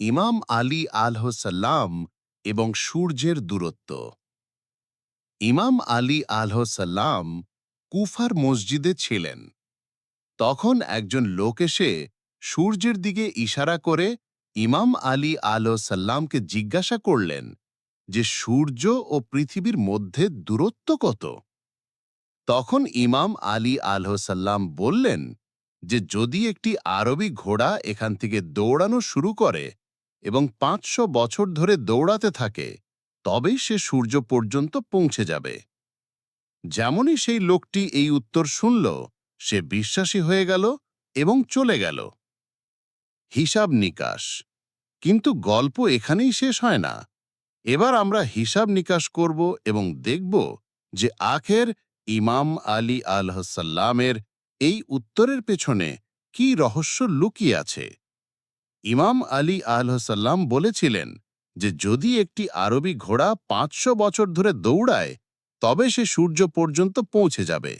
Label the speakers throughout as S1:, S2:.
S1: ইমাম আলী আলহসাল্লাম এবং সূর্যের দূরত্ব। ইমাম আলী আলহসাল্লাম কুফার মসজিদে ছিলেন। তখন একজন লোক এসে সূর্যের দিকে ইশারা করে ইমাম আলী আলহসাল্লামকে জিজ্ঞাসা করলেন যে, সূর্য ও পৃথিবীর মধ্যে দূরত্ব কত? তখন ইমাম আলী আলহসাল্লাম বললেন যে, যদি একটি আরবি ঘোড়া এখান থেকে দৌড়ানো শুরু করে এবং পাঁচশো বছর ধরে দৌড়াতে থাকে, তবেই সে সূর্য পর্যন্ত পৌঁছে যাবে। যেমনই সেই লোকটি এই উত্তর শুনল, সে বিশ্বাসী হয়ে গেল এবং চলে গেল। হিসাব নিকাশ। কিন্তু গল্প এখানেই শেষ হয় না। এবার আমরা হিসাব নিকাশ করব এবং দেখব যে আখের ইমাম আলী আলহসাল্লামের এই উত্তরের পেছনে কি রহস্য লুকিয়ে আছে। ইমাম আলী আলহসাল্লাম বলেছিলেন যে, যদি একটি আরবি ঘোড়া পাঁচশো বছর ধরে দৌড়ায়, তবে সে সূর্য পর্যন্ত পৌঁছে যাবে।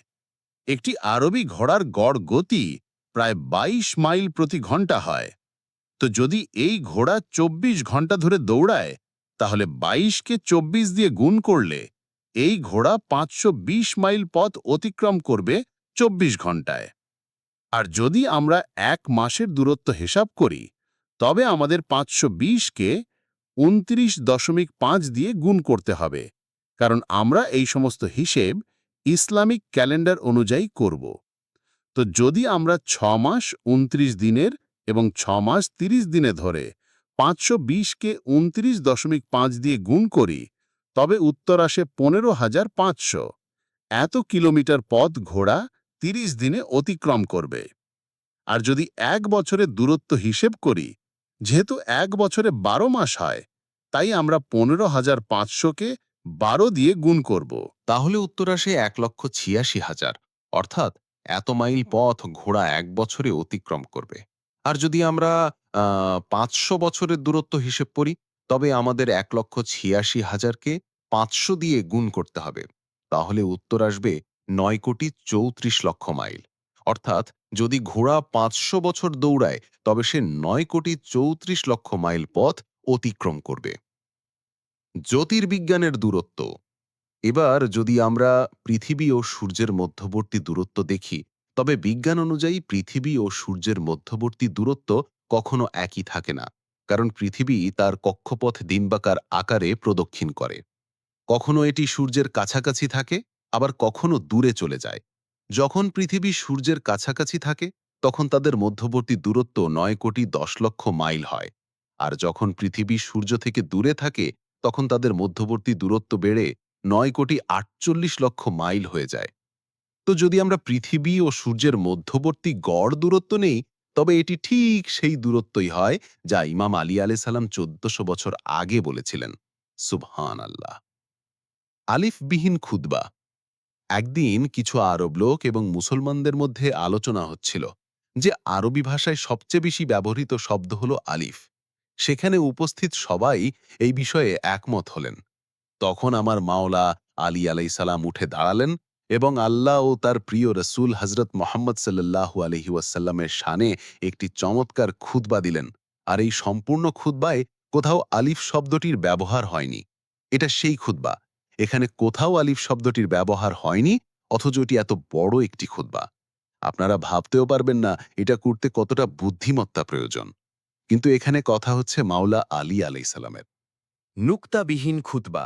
S1: একটি আরবি ঘোড়ার গড় গতি প্রায় ২২ মাইল প্রতি ঘণ্টা হয়। তো যদি এই ঘোড়া ২৪ ঘণ্টা ধরে দৌড়ায়, তাহলে ২২কে ২৪ দিয়ে গুণ করলে এই ঘোড়া পাঁচশো বিশ মাইল পথ অতিক্রম করবে ২৪ ঘন্টায়। আর যদি আমরা এক মাসের দূরত্ব হিসাব করি তবে আমাদের পাঁচশো বিশকে উনত্রিশ দশমিক পাঁচ দিয়ে গুণ করতে হবে, কারণ আমরা এই সমস্ত হিসেব ইসলামিক ক্যালেন্ডার অনুযায়ী করব। তো যদি আমরা ছ মাস উনত্রিশ দিনের এবং ছ মাস ৩০ দিনে ধরে পাঁচশো বিশকে উনত্রিশ দশমিক পাঁচ দিয়ে গুণ করি, তবে উত্তর আসে পনেরো হাজার পাঁচশো। এত কিলোমিটার পথ ঘোড়া ৩০ দিনে অতিক্রম করবে। আর যদি এক বছরের দূরত্ব হিসেব করি যেহেতু এক বছরে বারো মাস হয়, তাই আমরা পনেরো হাজার পাঁচশোকে বারো দিয়ে গুণ করব।
S2: তাহলে উত্তর আসে এক লক্ষ ছিয়াশি হাজার, অর্থাৎ এত মাইল পথ ঘোড়া এক বছরে অতিক্রম করবে। আর যদি আমরা পাঁচশো বছরের দূরত্ব হিসেব করি, তবে আমাদের এক লক্ষ ছিয়াশি হাজারকে পাঁচশো দিয়ে গুণ করতে হবে। তাহলে উত্তর আসবে নয় কোটি চৌত্রিশ লক্ষ মাইল। অর্থাৎ যদি ঘোড়া পাঁচশো বছর দৌড়ায়, তবে সে নয় কোটি চৌত্রিশ লক্ষ মাইল পথ অতিক্রম করবে। জ্যোতির্বিজ্ঞানের দূরত্ব। এবার যদি আমরা পৃথিবী ও সূর্যের মধ্যবর্তী দূরত্ব দেখি, তবে বিজ্ঞান অনুযায়ী পৃথিবী ও সূর্যের মধ্যবর্তী দূরত্ব কখনো একই থাকে না, কারণ পৃথিবী তার কক্ষপথ ডিম্বাকার আকারে প্রদক্ষিণ করে। কখনো এটি সূর্যের কাছাকাছি থাকে, আবার কখনো দূরে চলে যায়। যখন পৃথিবী সূর্যের কাছাকাছি থাকে, তখন তাদের মধ্যবর্তী দূরত্ব নয় কোটি দশ লক্ষ মাইল হয়। আর যখন পৃথিবী সূর্য থেকে দূরে থাকে, তখন তাদের মধ্যবর্তী দূরত্ব বেড়ে নয় কোটি আটচল্লিশ লক্ষ মাইল হয়ে যায়। তো যদি আমরা পৃথিবী ও সূর্যের মধ্যবর্তী গড় দূরত্ব নেই, তবে এটি ঠিক সেই দূরত্বই হয় যা ইমাম আলী আলি সালাম চোদ্দশো বছর আগে বলেছিলেন। সুবহান আল্লাহ আলিফবিহীন খুদবা একদিন কিছু আরব লোক এবং মুসলমানদের মধ্যে আলোচনা হচ্ছিল যে আরবি ভাষায় সবচেয়ে বেশি ব্যবহৃত শব্দ হল আলিফ। সেখানে উপস্থিত সবাই এই বিষয়ে একমত হলেন। তখন আমার মাওলা আলী আলাইসালাম উঠে দাঁড়ালেন এবং আল্লাহ ও তার প্রিয় রসুল হজরত মোহাম্মদ সাল্লাহু আলহি ওয়াসাল্লামের শানে একটি চমৎকার খুতবা দিলেন। আর এই সম্পূর্ণ খুতবায় কোথাও আলিফ শব্দটির ব্যবহার হয়নি। এটা সেই খুতবা। এখানে কোথাও আলিফ শব্দটির ব্যবহার হয়নি, অথচ এটি এত বড় একটি খুতবা। আপনারা ভাবতেও পারবেন না, এটা করতে কতটা বুদ্ধিমত্তা প্রয়োজন। কিন্তু এখানে কথা হচ্ছে মাওলা আলী আলাইসালামের
S3: নুক্তাবিহীন খুতবা।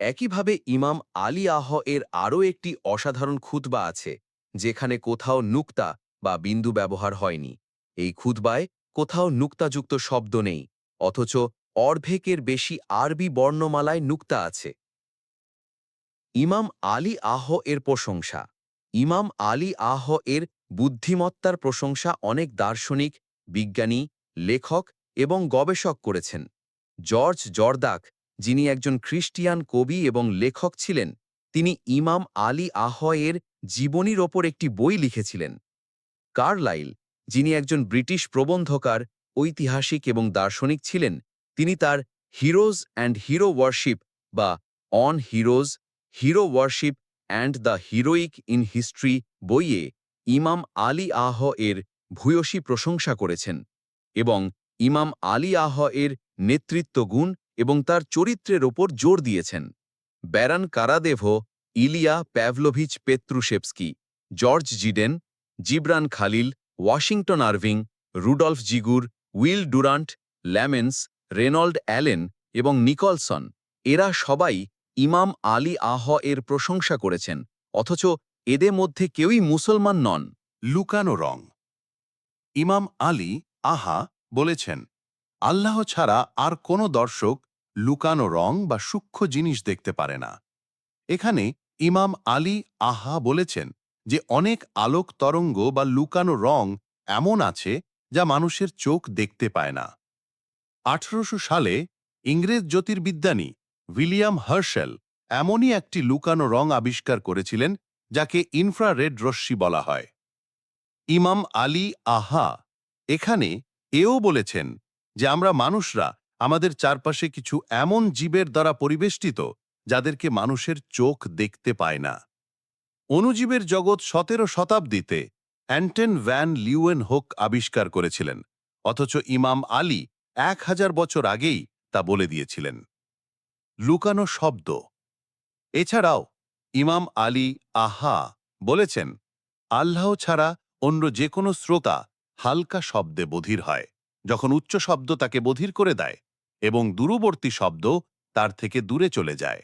S3: একইভাবে ইমাম আলী আহ এর আরও একটি অসাধারণ খুতবা আছে, যেখানে কোথাও নুক্তা বা বিন্দু ব্যবহার হয়নি। এই খুতবায় কোথাও নুক্তাযুক্ত শব্দ নেই, অথচ অর্ধেকের বেশি আরবি বর্ণমালায় নুক্তা আছে। ইমাম আলী আহ এর প্রশংসা। ইমাম আলী আহ এর বুদ্ধিমত্তার প্রশংসা অনেক দার্শনিক, বিজ্ঞানী, লেখক এবং গবেষক করেছেন। জর্জ জর্দাক, যিনি একজন খ্রিস্টিয়ান কবি এবং লেখক ছিলেন, তিনি ইমাম আলী আহ এর জীবনীর ওপর একটি বই লিখেছিলেন। কার্লাইল, যিনি একজন ব্রিটিশ প্রবন্ধকার, ঐতিহাসিক এবং দার্শনিক ছিলেন, তিনি তার হিরোজ অ্যান্ড হিরো ওয়ার্শিপ বা on heroes hero worship and the heroic in history বইয়ে ইমাম আলী আহ এর ভূয়সী প্রশংসা করেছেন এবং ইমাম আলী আহ এর নেতৃত্ব গুণ এবং তার চরিত্রের ওপর জোর দিয়েছেন। ব্যারান কারাদেভো, Ilya Pavlovich পেত্রুশেপস্কি George জিডেন, Gibran Khalil, Washington Irving, Rudolf জিগুর, Will Durant, ল্যামেন্স, Reynold Allen এবং নিকলসন এরা সবাই ইমাম আলী আহ এর প্রশংসা করেছেন, অথচ এদের মধ্যে কেউই মুসলমান নন।
S1: লুকানো রং। ইমাম আলী আহা বলেছেন, আল্লাহ ছাড়া আর কোনো দর্শক লুকানো রং বা সূক্ষ্ম জিনিস দেখতে পারে না। এখানে ইমাম আলী আহা বলেছেন যে অনেক আলোক তরঙ্গ বা লুকানো রং এমন আছে যা মানুষের চোখ দেখতে পায় না। আঠারোশো সালে ইংরেজ জ্যোতির্বিজ্ঞানী উইলিয়াম হার্শেল এমনই একটি লুকানো রং আবিষ্কার করেছিলেন যাকে ইনফ্রারেড রশ্মি বলা হয়। ইমাম আলী আহা এখানে এও বলেছেন যে আমরা মানুষরা আমাদের চারপাশে কিছু এমন জীবের দ্বারা পরিবেষ্টিত যাদেরকে মানুষের চোখ দেখতে পায় না। অণুজীবের জগৎ সতেরো শতাব্দীতে অ্যান্টেন ভ্যান লিউয়েন হোক আবিষ্কার করেছিলেন, অথচ ইমাম আলী এক হাজার বছর আগেই তা বলে দিয়েছিলেন। লুকানো শব্দ। এছাড়াও, ইমাম আলী আহা বলেছেন, আল্লাহ ছাড়া অন্য যে কোনো শ্রোতা হালকা শব্দে বধির হয়, যখন উচ্চ শব্দ তাকে বধির করে দেয় এবং দূরবর্তী শব্দ তার থেকে দূরে চলে যায়।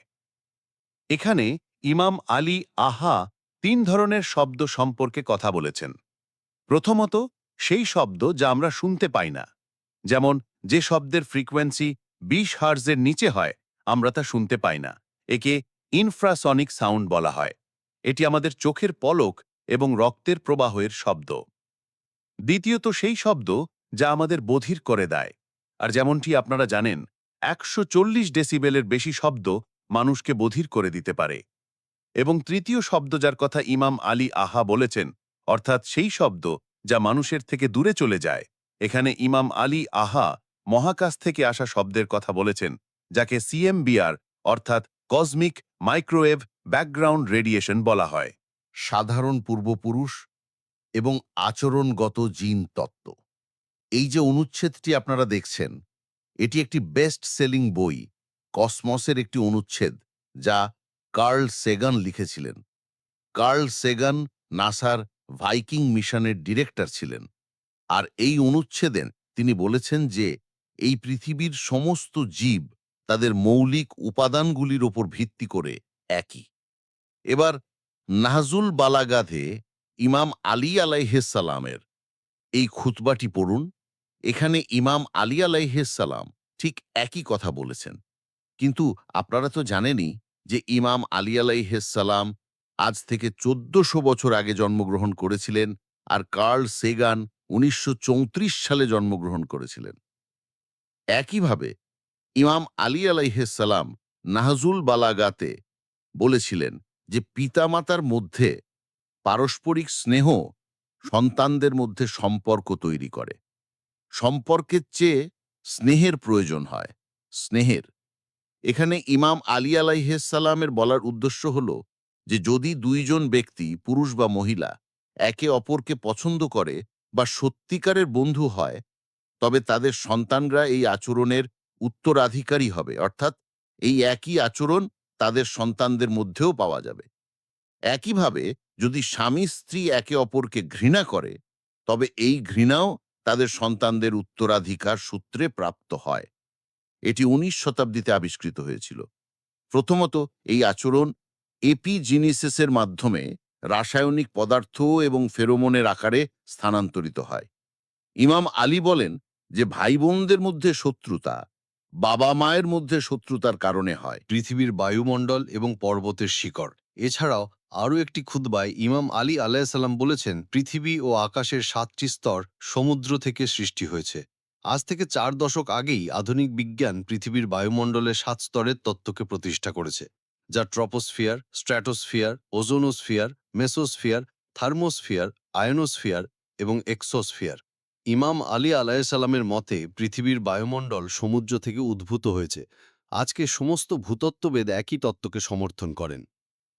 S1: এখানে ইমাম আলী আহা তিন ধরনের শব্দ সম্পর্কে কথা বলেছেন। প্রথমত, সেই শব্দ যা আমরা শুনতে পাই না, যেমন, যে শব্দের ফ্রিকোয়েন্সি বিশ হার্জের নিচে হয় আমরা তা শুনতে পাই না। একে ইনফ্রাসনিক সাউন্ড বলা হয়। এটি আমাদের চোখের পলক এবং রক্তের প্রবাহের শব্দ। দ্বিতীয়ত সেই শব্দ যা আমাদের বধির করে দেয়। আর যেমনটি আপনারা জানেন, একশো চল্লিশ ডেসিবেলের বেশি শব্দ মানুষকে বধির করে দিতে পারে। এবং তৃতীয় শব্দ যার কথা ইমাম আলী আহা বলেছেন, অর্থাৎ সেই শব্দ যা মানুষের থেকে দূরে চলে যায়। এখানে ইমাম আলী আহা মহাকাশ থেকে আসা শব্দের কথা বলেছেন। যাকে সিএমবিআর অর্থাৎ কসমিক মাইক্রোওয়েভ ব্যাকগ্রাউন্ড রেডিয়েশন বলা হয়।
S4: সাধারণ পূর্বপুরুষ এবং আচরণগত জিন তত্ত্ব। এই যে অনুচ্ছেদটি আপনারা দেখছেন, এটি একটি বেস্ট সেলিং বই কসমসের একটি অনুচ্ছেদ, যা কার্ল সেগান লিখেছিলেন। কার্ল সেগান নাসার ভাইকিং মিশনের ডিরেক্টর ছিলেন। আর এই অনুচ্ছেদে তিনি বলেছেন যে, এই পৃথিবীর সমস্ত জীব তাদের মৌলিক উপাদানগুলির ওপর ভিত্তি করে একই। এবার নাহজুল বালাগাধে ইমাম আলী আলাইহেসালামের এই খুতবাটি পড়ুন। এখানে ইমাম আলী আলাইহেসালাম ঠিক একই কথা বলেছেন। কিন্তু আপনারা তো জানেনই যে ইমাম আলী আলাইহেসালাম আজ থেকে চোদ্দশো বছর আগে জন্মগ্রহণ করেছিলেন আর কার্ল সেগান উনিশশো চৌত্রিশ সালে জন্মগ্রহণ করেছিলেন। একইভাবে ইমাম আলী আলাইহেসালাম নাহজুল বালাগাতে বলেছিলেন যে, পিতামাতার মধ্যে পারস্পরিক স্নেহ সন্তানদের মধ্যে সম্পর্ক তৈরি করে। সম্পর্কের চেয়ে স্নেহের প্রয়োজন হয়, স্নেহের। এখানে ইমাম আলী আলাইসালামের বলার উদ্দেশ্য হল যে, যদি দুইজন ব্যক্তি, পুরুষ বা মহিলা, একে অপরকে পছন্দ করে বা সত্যিকারের বন্ধু হয়, তবে তাদের সন্তানরা এই আচরণের উত্তরাধিকারী হবে। অর্থাৎ এই একই আচরণ তাদের সন্তানদের মধ্যেও পাওয়া যাবে। একইভাবে যদি স্বামী স্ত্রী একে অপরকে ঘৃণা করে, তবে এই ঘৃণাও তাদের সন্তানদের উত্তরাধিকার সূত্রে প্রাপ্ত হয়। এটি উনিশ শতাব্দীতে আবিষ্কৃত হয়েছিল। প্রথমত এই আচরণ এপিজিনিসিসের মাধ্যমে রাসায়নিক পদার্থ এবং ফেরোমনের আকারে স্থানান্তরিত হয়। ইমাম আলী বলেন যে ভাই বোনদের মধ্যে শত্রুতা বাবা মায়ের মধ্যে শত্রুতার কারণে হয়।
S2: পৃথিবীর বায়ুমণ্ডল এবং পর্বতের শিকড়। এছাড়াও আরও একটি খুতবায় ইমাম আলী আলাইসাল্লাম বলেছেন, পৃথিবী ও আকাশের সাতটি স্তর সমুদ্র থেকে সৃষ্টি হয়েছে। আজ থেকে চার দশক আগেই আধুনিক বিজ্ঞান পৃথিবীর বায়ুমণ্ডলের সাত স্তরের তত্ত্বকে প্রতিষ্ঠা করেছে, যা troposphere, stratosphere, ozonosphere, mesosphere, thermosphere, ionosphere এবং এক্সোস্ফিয়ার। ইমাম আলী আলাইসাল্লামের মতে, পৃথিবীর বায়ুমণ্ডল সমুদ্র থেকে উদ্ভূত হয়েছে। আজকে সমস্ত ভূতত্ত্ববেদ একই তত্ত্বকে সমর্থন করেন।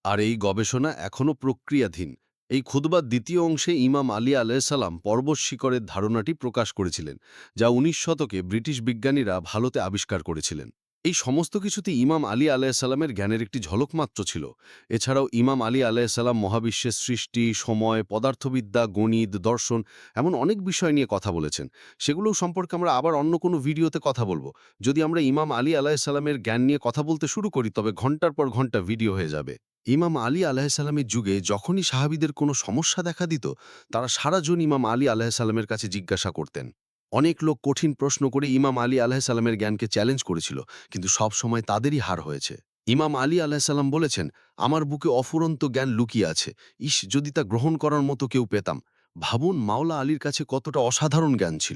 S2: আর এই গবেষণা এখনও প্রক্রিয়াধীন। এই খুদবার দ্বিতীয় অংশে ইমাম আলী আলাইসাল্লাম পর্বত শিকরের ধারণাটি প্রকাশ করেছিলেন, যা উনিশ শতকে ব্রিটিশ বিজ্ঞানীরা ভারতে আবিষ্কার করেছিলেন। এই সমস্ত কিছুতে ইমাম আলী আলাইসাল্লামের জ্ঞানের একটি ঝলক মাত্র ছিল। এছাড়াও ইমাম আলী আলাইসাল্লাম মহাবিশ্বের সৃষ্টি, সময়, পদার্থবিদ্যা, গণিত, দর্শন এমন অনেক বিষয় নিয়ে কথা বলেছেন। সেগুলো সম্পর্কে আমরা আবার অন্য কোনো ভিডিওতে কথা বলব। যদি আমরা ইমাম আলী আলাইসাল্লামের জ্ঞান নিয়ে কথা বলতে শুরু করি, তবে ঘণ্টার পর ঘণ্টা ভিডিও হয়ে যাবে। ইমাম আলী আলাহিসাল্লামের যুগে যখনই সাহাবিদের কোনো সমস্যা দেখা দিত, তারা সারা সারাজন ইমাম আলী আলাহিসাল্লামের কাছে জিজ্ঞাসা করতেন। অনেক লোক কঠিন প্রশ্ন করে ইমাম আলী আলাহিসাল্লামের জ্ঞানকে চ্যালেঞ্জ করেছিল, কিন্তু সব সময় তাদেরই হার হয়েছে। ইমাম আলী আলাহিসাল্লাম বলেছেন, আমার বুকে অফুরন্ত জ্ঞান লুকিয়ে আছে। ইস, যদি তা গ্রহণ করার মতো কেউ পেতাম। ভাবুন, মাওলা আলীর কাছে কতটা অসাধারণ জ্ঞান ছিল।